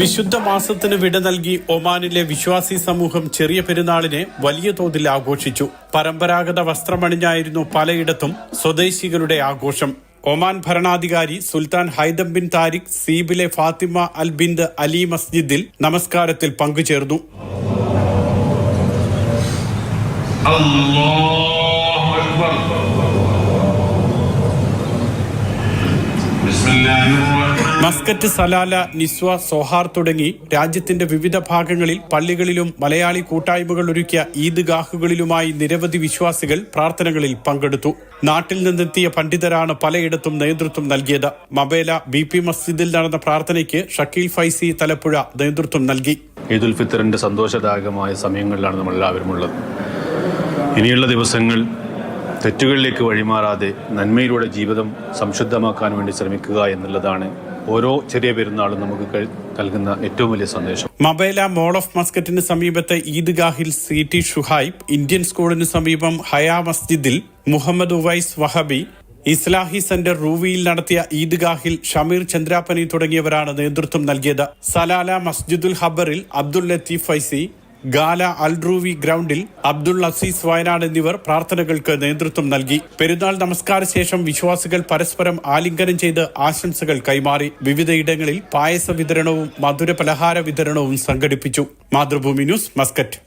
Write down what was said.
വിശുദ്ധ മാസത്തിന് വിട നൽകി ഒമാനിലെ വിശ്വാസി സമൂഹം ചെറിയ പെരുന്നാളിനെ വലിയ തോതിൽ ആഘോഷിച്ചു. പരമ്പരാഗത വസ്ത്രമണിഞ്ഞായിരുന്നു പലയിടത്തും സ്വദേശികളുടെ ആഘോഷം. ഒമാൻ ഭരണാധികാരി സുൽത്താൻ ഹൈദം ബിൻ താരിഖ് സീബിലെ ഫാത്തിമ അൽ ബിന്ദ് അലി മസ്ജിദിൽ നമസ്കാരത്തിൽ പങ്കുചേർന്നു. അല്ലാ മസ്കറ്റ് സലാല നിസ്വ സോഹാർ തുടങ്ങി രാജ്യത്തിന്റെ വിവിധ ഭാഗങ്ങളിൽ പള്ളികളിലും മലയാളി കൂട്ടായ്മകൾ ഒരുക്കിയ ഈദ്ഗാഹുകളിലുമായി നിരവധി വിശ്വാസികൾ പ്രാർത്ഥനകളിൽ പങ്കെടുത്തു. നാട്ടിൽ നിന്നെത്തിയ പണ്ഡിതരാണ് പലയിടത്തും നേതൃത്വം നൽകിയത്. മബേല ബി പി മസ്ജിദിൽ നടന്ന പ്രാർത്ഥനയ്ക്ക് ഷക്കീൽ ഫൈസി തലപ്പുഴ നേതൃത്വം നൽകി. ഈദുൽ ഫിത്തറിന്റെ സന്തോഷദായകമായ സമയങ്ങളിലാണ് നമ്മൾ എല്ലാവരും ഉള്ളത്. ഇനിയുള്ള ദിവസങ്ങൾ തെറ്റുകളിലേക്ക് വഴിമാറാതെ നന്മയിലൂടെ ജീവിതം സംശുദ്ധമാക്കാൻ വേണ്ടി ശ്രമിക്കുക എന്നുള്ളതാണ് ഓരോ ചെറിയ പെരുന്നാളും നമുക്ക് നൽകുന്ന ഏറ്റവും വലിയ സന്ദേശം. മൊബൈല മോൾ ഓഫ് മസ്കറ്റിന് സമീപത്തെ ഈദ്ഗാഹിൽ സി ടി ഷുഹൈബ് ഇന്ത്യൻ സ്കൂളിന് സമീപം ഹയാ മസ്ജിദിൽ മുഹമ്മദ് ഉവൈസ് വഹബി ഇസ്ലാഹി സെന്റർ റൂവിയിൽ നടത്തിയ ഈദ്ഗാഹിൽ ഷമീർ ചന്ദ്രാപ്പനി തുടങ്ങിയവരാണ് നേതൃത്വം നൽകിയത്. സലാല മസ്ജിദുൽ ഹബറിൽ Abdul Latheef Faizy Ghala Al Ruwi ഗ്രൗണ്ടിൽ അബ്ദുൾ അസീസ് വയനാട് എന്നിവർ പ്രാർത്ഥനകൾക്ക് നേതൃത്വം നൽകി. പെരുന്നാൾ നമസ്കാര ശേഷം വിശ്വാസികൾ പരസ്പരം ആലിംഗനം ചെയ്ത് ആശംസകൾ കൈമാറി. വിവിധയിടങ്ങളിൽ പായസ വിതരണവും മധുര പലഹാര വിതരണവും സംഘടിപ്പിച്ചു. Mathrubhumi news Muscat.